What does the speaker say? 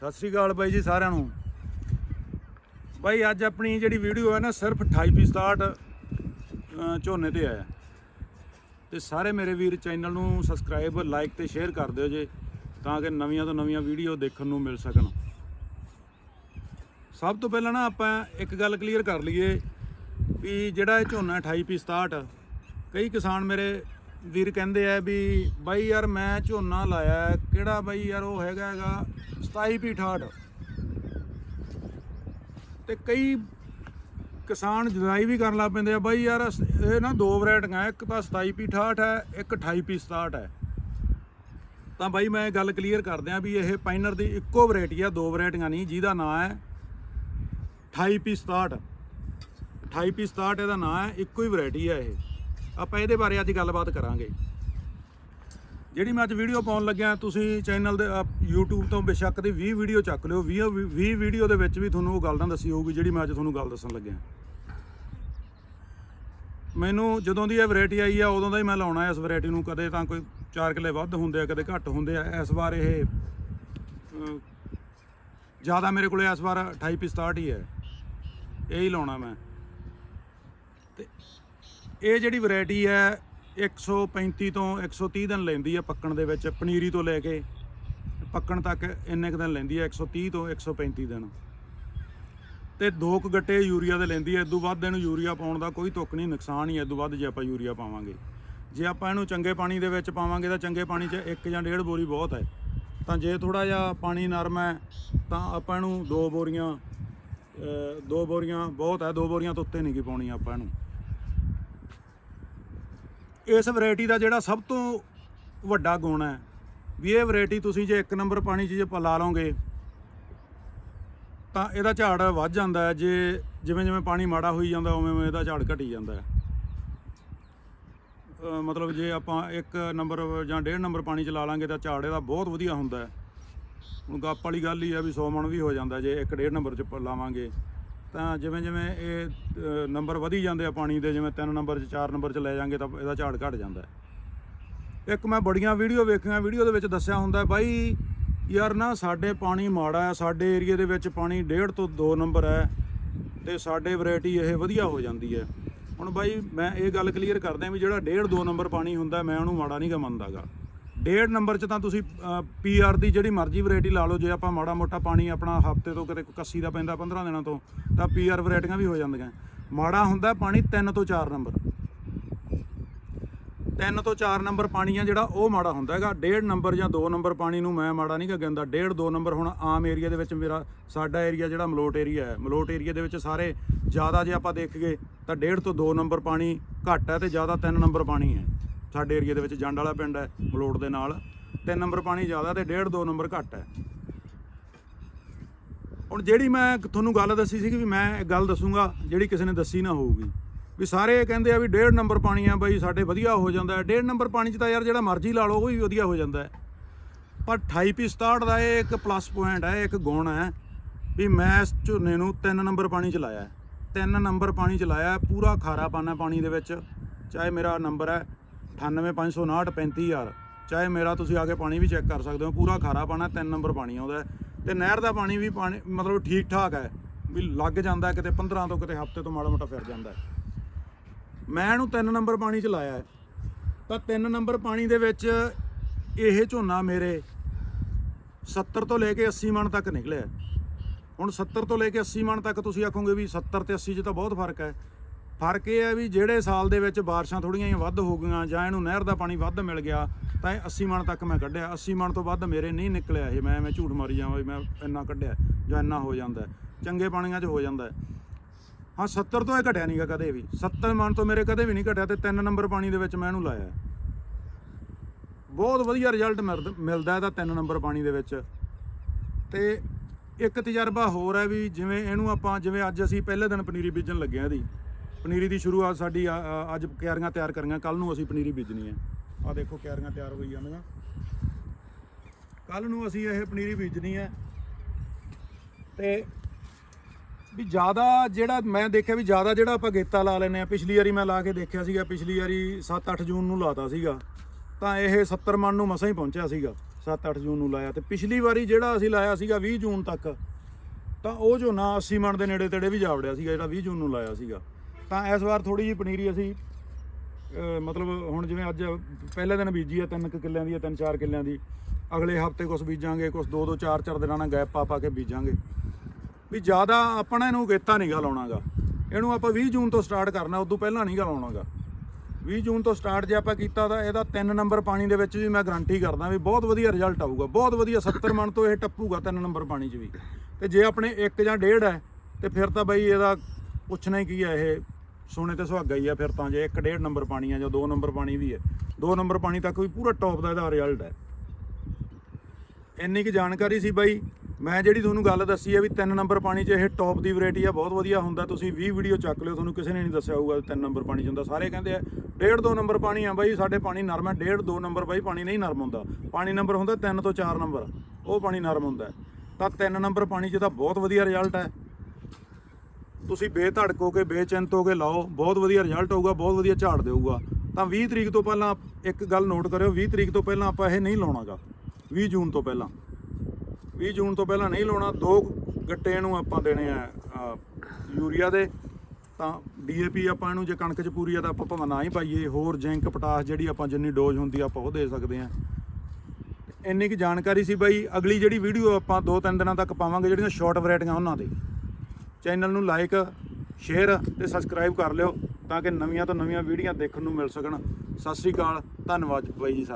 ਸਤਿ ਸ੍ਰੀ ਅਕਾਲ ਬਾਈ ਜੀ ਸਾਰਿਆਂ ਨੂੰ। ਬਾਈ ਅੱਜ ਆਪਣੀ ਜਿਹੜੀ ਵੀਡੀਓ ਹੈ ਨਾ, ਸਿਰਫ 28 ਪੀ ਝੋਨੇ ਤੇ ਆਇਆ। ਤੇ ਸਾਰੇ ਮੇਰੇ ਵੀਰ ਚੈਨਲ ਨੂੰ ਸਬਸਕ੍ਰਾਈਬ, ਲਾਈਕ ਤੇ ਸ਼ੇਅਰ ਕਰ ਦਿਓ ਜੇ, ਤਾਂ ਕਿ ਨਵੀਆਂ ਤੋਂ ਨਵੀਆਂ ਵੀਡੀਓ ਦੇਖਣ ਨੂੰ ਮਿਲ ਸਕਣ। ਸਭ ਤੋਂ ਪਹਿਲਾਂ ਨਾ ਆਪਾਂ ਇੱਕ ਗੱਲ ਕਲੀਅਰ ਕਰ ਲਈਏ ਵੀ ਜਿਹੜਾ ਇਹ ਝੋਨਾ 28 ਪੀ 67 ਕਈ ਕਿਸਾਨ ਮੇਰੇ ਵੀਰ ਕਹਿੰਦੇ ਆ ਵੀ ਬਾਈ ਯਾਰ ਮੈਂ ਝੋਨਾ ਲਾਇਆ ਕਿਹੜਾ ਬਾਈ ਯਾਰ ਉਹ ਹੈਗਾ ਹੈਗਾ 27 ਪੀ 68 ਤੇ ਕਈ ਕਿਸਾਨ ਜਦਾਈ ਵੀ ਕਰਨ ਲੱਗ ਪੈਂਦੇ ਆ, ਬਾਈ ਯਾਰ ਅਸ- ਇਹ ਨਾ ਦੋ ਵੈਰਾਈਟੀਆਂ ਇੱਕ ਤਾਂ 27 ਪੀ 68 ਹੈ, ਇੱਕ 28 ਪੀ 67 ਹੈ। ਤਾਂ ਬਾਈ ਮੈਂ ਗੱਲ ਕਲੀਅਰ ਕਰ ਦਿਆਂ ਵੀ ਇਹ ਪਾਈਨਰ ਦੀ ਇੱਕੋ ਵੈਰਾਈਟੀ ਆ, ਦੋ ਵੈਰਾਈਟੀਆਂ ਨਹੀਂ, ਜਿਹਦਾ ਨਾਮ ਹੈ 28 ਪੀ 67 28 ਪੀ 67 ਇਹਦਾ ਨਾਮ ਹੈ, ਇੱਕੋ ਹੀ ਵੈਰਾਈਟੀ ਹੈ ਇਹ। ਆਪਾਂ ਇਹਦੇ ਬਾਰੇ ਅੱਜ ਗੱਲਬਾਤ ਕਰਾਂਗੇ। ਜਿਹੜੀ ਮੈਂ ਅੱਜ ਵੀਡੀਓ ਪਾਉਣ ਲੱਗਿਆ ਤੁਸੀਂ ਚੈਨਲ ਦੇ ਅਹ, YouTube ਤੋਂ ਬੇਸ਼ੱਕ ਦੀ 20 ਵੀਡੀਓ ਚੱਕ ਲਿਓ। 20 20 ਵੀਡੀਓ ਦੇ ਵਿੱਚ ਵੀ ਤੁਹਾਨੂੰ ਉਹ ਗੱਲ ਤਾਂ ਦੱਸੀ ਹੋਊਗੀ ਜਿਹੜੀ ਮੈਂ ਅੱਜ ਤੁਹਾਨੂੰ ਗੱਲ ਦੱਸਣ ਲੱਗਿਆ। ਮੈਨੂੰ ਜਦੋਂ ਦੀ ਇਹ ਵੈਰਾਈਟੀ ਆਈ ਆ ਉਦੋਂ ਦਾ ਹੀ ਮੈਂ ਲਾਉਣਾ ਇਸ ਵੈਰਾਈਟੀ ਨੂੰ। ਕਦੇ ਤਾਂ ਕੋਈ 4 ਕਿੱਲੇ ਵੱਧ ਹੁੰਦੇ ਆ ਕਦੇ ਘੱਟ ਹੁੰਦੇ ਆ। ਇਸ ਵਾਰ ਇਹ ਜ਼ਿਆਦਾ ਮੇਰੇ ਕੋਲੇ ਇਸ ਵਾਰ 28 ਪੀ 67 ਹੀ ਹੈ। ਇਹ ਹੀ ਲਾਉਣਾ ਮੈਂ। ਤੇ ਇਹ ਜਿਹੜੀ ਵੈਰਾਈਟੀ ਹੈ 135 ਤੋਂ 130 ਦਿਨ ਲੈਂਦੀ ਹੈ ਪੱਕਣ ਦੇ ਵਿੱਚ, ਪਨੀਰੀ ਤੋਂ ਲੈ ਕੇ ਪੱਕਣ ਤੱਕ ਇੰਨੇ ਕੁ ਦਿਨ ਲੈਂਦੀ ਹੈ 130 ਤੋਂ 135 ਦਿਨ। ਤੇ ਦੋ ਕੁ ਗੱਟੇ ਯੂਰੀਆ ਦੇ ਲੈਂਦੀ ਹੈ ਇਦੋਂ ਵੱਧ ਇਹਨੂੰ ਯੂਰੀਆ ਪਾਉਣ ਦਾ ਕੋਈ ਤੁੱਕ ਨਹੀਂ, ਨੁਕਸਾਨ ਹੀ ਹੈ ਇਦੋਂ ਵੱਧ ਜੇ ਆਪਾਂ ਯੂਰੀਆ ਪਾਵਾਂਗੇ। ਜੇ ਆਪਾਂ ਇਹਨੂੰ ਚੰਗੇ ਪਾਣੀ ਦੇ ਵਿੱਚ ਪਾਵਾਂਗੇ ਤਾਂ ਚੰਗੇ ਪਾਣੀ 'ਚ ਇੱਕ ਜਾਂ ਡੇਢ ਬੋਰੀ ਬਹੁਤ ਹੈ। ਤਾਂ ਜੇ ਥੋੜਾ ਜਿਹਾ ਪਾਣੀ ਨਰਮ ਹੈ, ਤਾਂ ਆਪਾਂ ਇਹਨੂੰ ਦੋ ਬੋਰੀਆਂ ਦੋ ਬੋਰੀਆਂ ਬਹੁਤ ਹੈ, ਦੋ ਬੋਰੀਆਂ ਤੋਂ ਉੱਤੇ ਨਹੀਂ ਕੀ ਪਾਉਣੀ ਆਪਾਂ ਇਹਨੂੰ। ਇਸ ਵੈਰਾਈਟੀ ਦਾ ਜਿਹੜਾ ਸਭ ਤੋਂ ਵੱਡਾ ਗੁਣ ਹੈ, ਵੀ ਇਹ ਵੈਰਾਈਟੀ ਤੁਸੀਂ ਜੇ ਇੱਕ ਨੰਬਰ ਪਾਣੀ 'ਚ ਜੇ ਪਲਾ ਲਾ ਲਓਗੇ, ਤਾਂ ਇਹਦਾ ਝਾੜ ਵੱਧ ਜਾਂਦਾ ਹੈ, ਜੇ ਜਿਵੇਂ ਜਿਵੇਂ ਪਾਣੀ ਮਾੜਾ ਹੋਈ ਜਾਂਦਾ, ਉਵੇਂ ਉਵੇਂ ਇਹਦਾ ਝਾੜ ਘਟੀ ਜਾਂਦਾ ਹੈ। ਮਤਲਬ ਜੇ ਆਪਾਂ ਇੱਕ ਨੰਬਰ ਜਾਂ ਡੇਢ ਨੰਬਰ ਪਾਣੀ ਚ ਲਾ ਲਾਂਗੇ, ਤਾਂ ਝਾੜ ਇਹਦਾ ਬਹੁਤ ਵਧੀਆ ਹੁੰਦਾ ਹੈ। ਹੁਣ ਗੱਪ ਵਾਲੀ ਗੱਲ ਹੀ ਆ ਵੀ 100 ਮਣ ਵੀ ਹੋ ਜਾਂਦਾ, ਜੇ ਇੱਕ ਡੇਢ ਨੰਬਰ ਚ ਪ- ਲਾਵਾਂਗੇ। ਤਾਂ ਜਿਵੇਂ ਜਿਵੇਂ ਇਹ ਨੰਬਰ ਵਧੀ ਜਾਂਦੇ ਆ ਪਾਣੀ ਦੇ, ਜਿਵੇਂ 3 ਨੰਬਰ ਚ 4 ਨੰਬਰ ਚ ਲੈ ਜਾਾਂਗੇ ਤਾਂ ਇਹਦਾ ਝਾੜ ਘਟ ਜਾਂਦਾ ਇੱਕ ਮੈਂ ਬੜੀਆਂ ਵੀਡੀਓ ਵੇਖੀਆਂ, ਵੀਡੀਓ ਦੇ ਵਿੱਚ ਦੱਸਿਆ ਹੁੰਦਾ ਬਾਈ ਯਾਰ ਨਾ ਸਾਡੇ ਪਾਣੀ ਮਾੜਾ ਹੈ, ਸਾਡੇ ਏਰੀਏ ਦੇ ਵਿੱਚ ਪਾਣੀ ਡੇਢ ਤੋਂ 2 ਨੰਬਰ ਹੈ ਤੇ ਸਾਡੇ ਵੈਰਾਈਟੀ ਇਹ ਵਧੀਆ ਹੋ ਜਾਂਦੀ ਹੈ। ਹੁਣ ਬਾਈ ਮੈਂ ਇਹ ਗੱਲ ਕਲੀਅਰ ਕਰਦਾ ਵੀ ਜਿਹੜਾ ਡੇਢ 2 ਨੰਬਰ ਪਾਣੀ ਹੁੰਦਾ ਮੈਂ ਉਹਨੂੰ ਮਾੜਾ ਨਹੀਂ ਗਾ। ਮੰਨਦਾਗਾ ਡੇਢ ਨੰਬਰ 'ਚ ਤਾਂ ਤੁਸੀਂ ਪੀਆਰ ਦੀ ਜਿਹੜੀ ਮਰਜ਼ੀ ਵੈਰਾਈਟੀ ਲਾ ਲਓ, ਜੇ ਆਪਾਂ ਮਾੜਾ ਮੋਟਾ ਪਾਣੀ ਆਪਣਾ ਹਫ਼ਤੇ ਤੋਂ ਕਿਤੇ ਕੱਸੀ ਦਾ ਪੈਂਦਾ 15 ਦਿਨਾਂ ਤੋਂ, ਤਾਂ ਪੀਆਰ ਵੈਰਾਈਟੀਆਂ ਵੀ ਹੋ ਜਾਂਦੀਆਂ। ਮਾੜਾ ਹੁੰਦਾ ਪਾਣੀ 3 ਤੋਂ 4 ਨੰਬਰ। 3 ਤੋਂ 4 ਨੰਬਰ ਪਾਣੀ ਆ ਜਿਹੜਾ ਉਹ ਮਾੜਾ ਹੁੰਦਾ ਹੈਗਾ। ਡੇਢ ਨੰਬਰ ਜਾਂ 2 ਨੰਬਰ ਪਾਣੀ ਨੂੰ ਮੈਂ ਮਾੜਾ ਨਹੀਂ ਕਹਿੰਦਾ। ਡੇਢ 2 ਨੰਬਰ ਹੁਣ ਆਮ ਏਰੀਆ ਦੇ ਵਿੱਚ ਮੇਰਾ, ਸਾਡਾ ਏਰੀਆ ਜਿਹੜਾ ਮਲੋਟ ਏਰੀਆ ਹੈ, ਮਲੋਟ ਏਰੀਆ ਦੇ ਵਿੱਚ ਸਾਰੇ ਜ਼ਿਆਦਾ ਜੇ ਆਪਾਂ ਦੇਖੀਏ, ਤਾਂ ਡੇਢ ਤੋਂ 2 ਨੰਬਰ ਪਾਣੀ ਘੱਟ ਹੈ ਤੇ ਜ਼ਿਆਦਾ 3 ਨੰਬਰ ਪਾਣੀ ਹੈ। ਸਾਡੇ ਏਰੀਆ ਦੇ ਵਿੱਚ ਜੰਡ ਵਾਲਾ ਪਿੰਡ ਹੈ, ਮਲੋਟ ਦੇ ਨਾਲ। 3 ਨੰਬਰ ਪਾਣੀ ਜ਼ਿਆਦਾ ਤੇ ਡੇਢ 2 ਨੰਬਰ ਘੱਟ ਹੈ। ਹੁਣ ਜਿਹੜੀ ਮੈਂ ਤੁਹਾਨੂੰ ਗੱਲ ਦੱਸੀ ਸੀ ਕਿ ਵੀ ਮੈਂ ਇੱਕ ਗੱਲ ਦੱਸੂਗਾ, ਜਿਹੜੀ ਕਿਸੇ ਨੇ ਦੱਸੀ ਨਾ ਹੋਊਗੀ। ਵੀ ਸਾਰੇ ਇਹ ਕਹਿੰਦੇ ਆ ਵੀ ਡੇਢ ਨੰਬਰ ਪਾਣੀ ਆ ਬਾਈ, ਸਾਡੇ ਵਧੀਆ ਹੋ ਜਾਂਦਾ ਹੈ। ਡੇਢ ਨੰਬਰ ਪਾਣੀ 'ਚ ਤਾਂ ਯਾਰ ਜਿਹੜਾ ਮਰਜ਼ੀ ਲਾ ਲਓ, ਉਹ ਵੀ ਵਧੀਆ ਹੋ ਜਾਂਦਾ ਪਰ 28 ਪੀ 67 ਦਾ ਇਹ ਇੱਕ ਪਲੱਸ ਪੁਆਇੰਟ ਹੈ, ਇੱਕ ਗੁਣ ਹੈ ਵੀ ਮੈਂ ਇਸ ਝੋਨੇ ਨੂੰ 3 ਨੰਬਰ ਪਾਣੀ 'ਚ ਲਾਇਆ 3 ਨੰਬਰ ਪਾਣੀ 'ਚ ਲਾਇਆ ਪੂਰਾ ਖਾਰਾ ਪਾਣਾ ਪਾਣੀ ਦੇ ਵਿੱਚ। ਚਾਹੇ ਮੇਰਾ ਨੰਬਰ ਹੈ 98559 35000 ਚਾਹੇ ਮੇਰਾ ਤੁਸੀਂ ਆ ਕੇ ਪਾਣੀ ਵੀ ਚੈੱਕ ਕਰ ਸਕਦੇ ਹੋ, ਪੂਰਾ ਖਾਰਾ ਪਾਣਾ 3 ਨੰਬਰ ਪਾਣੀ ਆਉਂਦਾ ਹੈ ਤੇ ਨਹਿਰ ਦਾ ਪਾਣੀ ਵੀ ਪਾਣੀ, ਮਤਲਬ ਠੀਕ ਠਾਕ ਹੈ, ਵੀ ਲੱਗ ਜਾਂਦਾ ਕਿਤੇ 15 ਤੋਂ ਕਿਤੇ ਹਫ਼ਤੇ ਤੋਂ ਮਾੜਾ ਮੋਟਾ ਫਿਰ ਜਾਂਦਾ ਮੈਂ ਇਹਨੂੰ 3 ਨੰਬਰ ਪਾਣੀ ਚ ਲਾਇਆ ਤਾਂ 3 ਨੰਬਰ ਪਾਣੀ ਦੇ ਵਿੱਚ ਇਹ ਝੋਨਾ ਮੇਰੇ 70 ਤੋਂ ਲੈ ਕੇ 80 ਮਣ ਤੱਕ ਨਿਕਲਿਆ ਹੁਣ 70 ਤੋਂ ਲੈ ਕੇ 80 ਮਣ ਤੱਕ ਤੁਸੀਂ ਆਖੋਗੇ ਵੀ 70 ਤੇ 80 ਚ ਤਾਂ ਬਹੁਤ ਫ਼ਰਕ ਹੈ। ਫ਼ਰਕ ਇਹ ਹੈ ਵੀ ਜਿਹੜੇ ਸਾਲ ਦੇ ਵਿੱਚ ਬਾਰਿਸ਼ਾਂ ਥੋੜੀਆਂ ਜਿਹੀਆਂ ਵੱਧ ਹੋ ਗਈਆਂ ਜਾਂ ਇਹਨੂੰ ਨਹਿਰ ਦਾ ਪਾਣੀ ਵੱਧ ਮਿਲ ਗਿਆ, ਤਾਂ ਇਹ 80 ਮਣ ਤੱਕ ਮੈਂ ਕੱਢਿਆ। 80 ਮਣ ਤੋਂ ਵੱਧ ਮੇਰੇ ਨਹੀਂ ਨਿਕਲਿਆ ਇਹ। ਮੈਂ ਮੈਂ ਝੂਠ ਮਾਰੀ ਜਾਵਾਂ ਵੀ ਮੈਂ ਇੰਨਾ ਕੱਢਿਆ ਜਾਂ ਇੰਨਾ ਹੋ ਜਾਂਦਾ ਚੰਗੇ ਪਾਣੀਆਂ 'ਚ ਹੋ ਜਾਂਦਾ ਹਾਂ। 70 ਤੋਂ ਇਹ ਘਟਿਆ ਨਹੀਂਗਾ ਕਦੇ ਵੀ। 70 ਮਣ ਤੋਂ ਮੇਰੇ ਕਦੇ ਵੀ ਨਹੀਂ ਘਟਿਆ ਤੇ 3 ਨੰਬਰ ਪਾਣੀ ਦੇ ਵਿੱਚ ਮੈਂ ਇਹਨੂੰ ਲਾਇਆ। ਬਹੁਤ ਵਧੀਆ ਰਿਜ਼ਲਟ ਮਿਲਦਾ ਇਹਦਾ 3 ਨੰਬਰ ਪਾਣੀ ਦੇ ਵਿੱਚ। ਤੇ ਇੱਕ ਤਜਰਬਾ ਹੋਰ ਹੈ ਵੀ ਜਿਵੇਂ ਇਹਨੂੰ ਆਪਾਂ, ਜਿਵੇਂ ਅੱਜ ਅਸੀਂ ਪਹਿਲੇ ਦਿਨ ਪਨੀਰੀ ਬੀਜਣ ਲੱਗੇ ਆ ਇਹਦੀ। ਪਨੀਰੀ ਦੀ ਸ਼ੁਰੂਆਤ ਸਾਡੀ ਅੱਜ ਕਿਆਰੀਆਂ ਤਿਆਰ ਕਰੀਆਂ ਕੱਲ ਨੂੰ ਅਸੀਂ ਪਨੀਰੀ ਬੀਜਣੀ ਹੈ। ਆ ਦੇਖੋ ਕਿਆਰੀਆਂ ਤਿਆਰ ਹੋਈ ਜਾਂਦੀਆਂ। ਕੱਲ ਨੂੰ ਅਸੀਂ ਇਹ ਪਨੀਰੀ ਬੀਜਣੀ ਹੈ। ਤੇ ਵੀ ਜ਼ਿਆਦਾ ਜਿਹੜਾ ਮੈਂ ਦੇਖਿਆ ਵੀ ਜ਼ਿਆਦਾ ਜਿਹੜਾ ਆਪਾਂ ਗੇਤਾ ਲਾ ਲੈਨੇ ਆ ਪਿਛਲੀ ਵਾਰੀ ਮੈਂ ਲਾ ਕੇ ਦੇਖਿਆ ਸੀਗਾ, ਪਿਛਲੀ ਵਾਰੀ 7-8 ਜੂਨ ਨੂੰ ਲਾਤਾ ਸੀਗਾ। ਤਾਂ ਇਹ 70 ਮਣ ਨੂੰ ਮਸਾਂ ਹੀ ਪਹੁੰਚਿਆ ਸੀਗਾ 7-8 ਜੂਨ ਨੂੰ ਲਾਇਆ। ਤੇ ਪਿਛਲੀ ਵਾਰੀ ਜਿਹੜਾ ਅਸੀਂ ਲਾਇਆ ਸੀਗਾ 20 ਜੂਨ ਤੱਕ, ਤਾਂ ਉਹ ਝੋਨਾ 80 ਮਣ ਦੇ ਨੇੜੇ ਤੇੜੇ ਵੀ ਜਾ ਵੜਿਆ ਸੀਗਾ, ਜਿਹੜਾ 20 ਜੂਨ ਨੂੰ ਲਾਇਆ ਸੀਗਾ। ਤਾਂ ਇਸ ਵਾਰ ਥੋੜੀ ਜਿਹੀ ਪਨੀਰੀ ਅਸੀਂ ਮਤਲਬ ਹੁਣ ਜਿਵੇਂ ਅੱਜ ਪਹਿਲੇ ਦਿਨ ਬੀਜੀ ਆ, ਤਿੰਨ ਕੁ ਕਿੱਲਿਆਂ ਦੀ ਆ, ਤਿੰਨ ਚਾਰ ਕਿੱਲਿਆਂ ਦੀ। ਅਗਲੇ ਹਫ਼ਤੇ ਕੁਝ ਬੀਜਾਂਗੇ ਕੁਝ ਦੋ ਦੋ, ਚਾਰ ਚਾਰ ਦਿਨਾਂ ਨਾਲ ਗੈਪ ਪਾ ਪਾ ਕੇ ਬੀਜਾਂਗੇ। ਵੀ ਜ਼ਿਆਦਾ ਆਪਣਾ ਇਹਨੂੰ ਗੇਤਾ ਨਹੀਂ ਗਾ ਲਾਉਣਾਗਾ। ਇਹਨੂੰ ਆਪਾਂ 20 ਜੂਨ ਤੋਂ ਸਟਾਰਟ ਕਰਨਾ, ਉਦੋਂ ਪਹਿਲਾਂ ਨਹੀਂ ਗਾ ਲਾਉਣਾਗਾ। 20 ਜੂਨ ਤੋਂ ਸਟਾਰਟ ਜੇ ਆਪਾਂ ਕੀਤਾ ਤਾਂ ਇਹਦਾ 3 ਨੰਬਰ ਪਾਣੀ ਦੇ ਵਿੱਚ ਵੀ ਮੈਂ ਗਾਰੰਟੀ ਕਰਦਾ ਵੀ ਬਹੁਤ ਵਧੀਆ ਰਿਜ਼ਲਟ ਆਊਗਾ। ਬਹੁਤ ਵਧੀਆ 70 ਮਣ ਤੋਂ ਇਹ ਟੱਪੂਗਾ 3 ਨੰਬਰ ਪਾਣੀ 'ਚ ਵੀ। ਤੇ ਜੇ ਆਪਣੇ 1 ਜਾਂ 1.5 ਹੈ, ਤੇ ਫਿਰ ਤਾਂ ਬਈ ਇਹਦਾ ਪੁੱਛਣਾ ਹੀ ਕੀ ਹੈ ਇਹ ਸੋਨੇ ਤੇ ਸੁਹਾਗਾ ਹੀ ਆ ਫਿਰ ਤਾਂ ਜੇ 1 1.5 ਨੰਬਰ ਪਾਣੀ ਆ ਜਾਂ 2 ਨੰਬਰ ਪਾਣੀ ਵੀ ਹੈ 2 ਨੰਬਰ ਪਾਣੀ ਤੱਕ ਵੀ ਪੂਰਾ ਟੌਪ ਦਾ ਇਹਦਾ ਰਿਜ਼ਲਟ ਹੈ ਇੰਨੀ ਕੁ ਜਾਣਕਾਰੀ ਸੀ ਬਾਈ। ਮੈਂ ਜਿਹੜੀ ਤੁਹਾਨੂੰ ਗੱਲ ਦੱਸੀ ਹੈ ਵੀ 3 ਨੰਬਰ ਪਾਣੀ 'ਚ ਇਹ ਟੌਪ ਦੀ ਵੈਰਾਈਟੀ ਆ, ਬਹੁਤ ਵਧੀਆ ਹੁੰਦਾ। ਤੁਸੀਂ 20 ਵੀਡੀਓ ਚੱਕ ਲਿਓ, ਤੁਹਾਨੂੰ ਕਿਸੇ ਨੇ ਨਹੀਂ ਦੱਸਿਆ ਹੋਊਗਾ 3 ਨੰਬਰ ਪਾਣੀ 'ਚ ਹੁੰਦਾ। ਸਾਰੇ ਕਹਿੰਦੇ ਆ, ਡੇਢ ਦੋ ਨੰਬਰ ਪਾਣੀ ਆ ਬਾਈ, ਸਾਡੇ ਪਾਣੀ ਨਰਮ ਹੈ ਡੇਢ ਦੋ ਨੰਬਰ ਬਾਈ, ਪਾਣੀ ਨਹੀਂ ਨਰਮ ਹੁੰਦਾ। ਪਾਣੀ ਨੰਬਰ ਹੁੰਦਾ 3 ਤੋਂ 4 ਨੰਬਰ। ਉਹ ਪਾਣੀ ਨਰਮ ਹੁੰਦਾ। ਤਾਂ 3 ਨੰਬਰ ਪਾਣੀ 'ਚ ਤਾਂ ਬਹੁਤ ਵਧੀਆ ਰਿਜ਼ਲਟ ਹੈ ਤੁਸੀਂ ਬੇਧੜਕ ਹੋ ਕੇ, ਬੇਚਿੰਤ ਹੋ ਕੇ ਲਾਓ, ਬਹੁਤ ਵਧੀਆ ਰਿਜ਼ਲਟ ਆਊਗਾ ਬਹੁਤ ਵਧੀਆ ਝਾੜ ਦੇਊਗਾ। ਤਾਂ 20 ਤਰੀਕ ਤੋਂ ਪਹਿਲਾਂ ਇੱਕ ਗੱਲ ਨੋਟ ਕਰਿਓ 20 ਤਰੀਕ ਤੋਂ ਪਹਿਲਾਂ ਆਪਾਂ ਇਹ ਨਹੀਂ ਲਾਉਣਾਗਾ। 20 ਜੂਨ ਤੋਂ ਪਹਿਲਾਂ। 20 ਜੂਨ ਤੋਂ ਪਹਿਲਾਂ ਨਹੀਂ ਲਾਉਣਾ, ਦੋ ਗੱਟੇ ਨੂੰ ਆਪਾਂ ਦੇਣੇ ਆ ਯੂਰੀਆ ਦੇ। ਤਾਂ ਡੀਏਪੀ ਆਪਾਂ ਇਹਨੂੰ ਜੇ ਕਣਕ 'ਚ ਪੂਰੀ ਆ ਤਾਂ ਆਪਾਂ ਭਾਵੇਂ ਨਾ ਹੀ ਪਾਈਏ। ਹੋਰ ਜ਼ਿੰਕ ਪੋਟਾਸ਼ ਜਿਹੜੀ ਆਪਾਂ ਜਿੰਨੀ ਡੋਜ਼ ਹੁੰਦੀ ਆਪਾਂ ਉਹ ਦੇ ਸਕਦੇ ਆ। ਇੰਨੀ ਕੀ ਜਾਣਕਾਰੀ ਸੀ ਬਾਈ, ਅਗਲੀ ਜਿਹੜੀ ਵੀਡੀਓ ਆਪਾਂ ਦੋ ਤਿੰਨ ਦਿਨਾਂ ਤੱਕ ਪਾਵਾਂਗੇ, ਜਿਹੜੀਆਂ ਸ਼ਾਰਟ ਵੈਰਾਈਟੀਆਂ ਉਹਨਾਂ ਦੇ। ਚੈਨਲ ਨੂੰ ਲਾਈਕ ਸ਼ੇਅਰ ਤੇ ਸਬਸਕ੍ਰਾਈਬ ਕਰ ਲਿਓ ਤਾਂ ਕਿ ਨਵੀਆਂ ਤੋਂ ਨਵੀਆਂ ਵੀਡੀਓ ਦੇਖਣ ਨੂੰ ਮਿਲ ਸਕਣ। ਸਤਿ ਸ੍ਰੀ ਅਕਾਲ, ਧੰਨਵਾਦ ਬਾਈ ਜੀ ਸਾਰਿਆਂ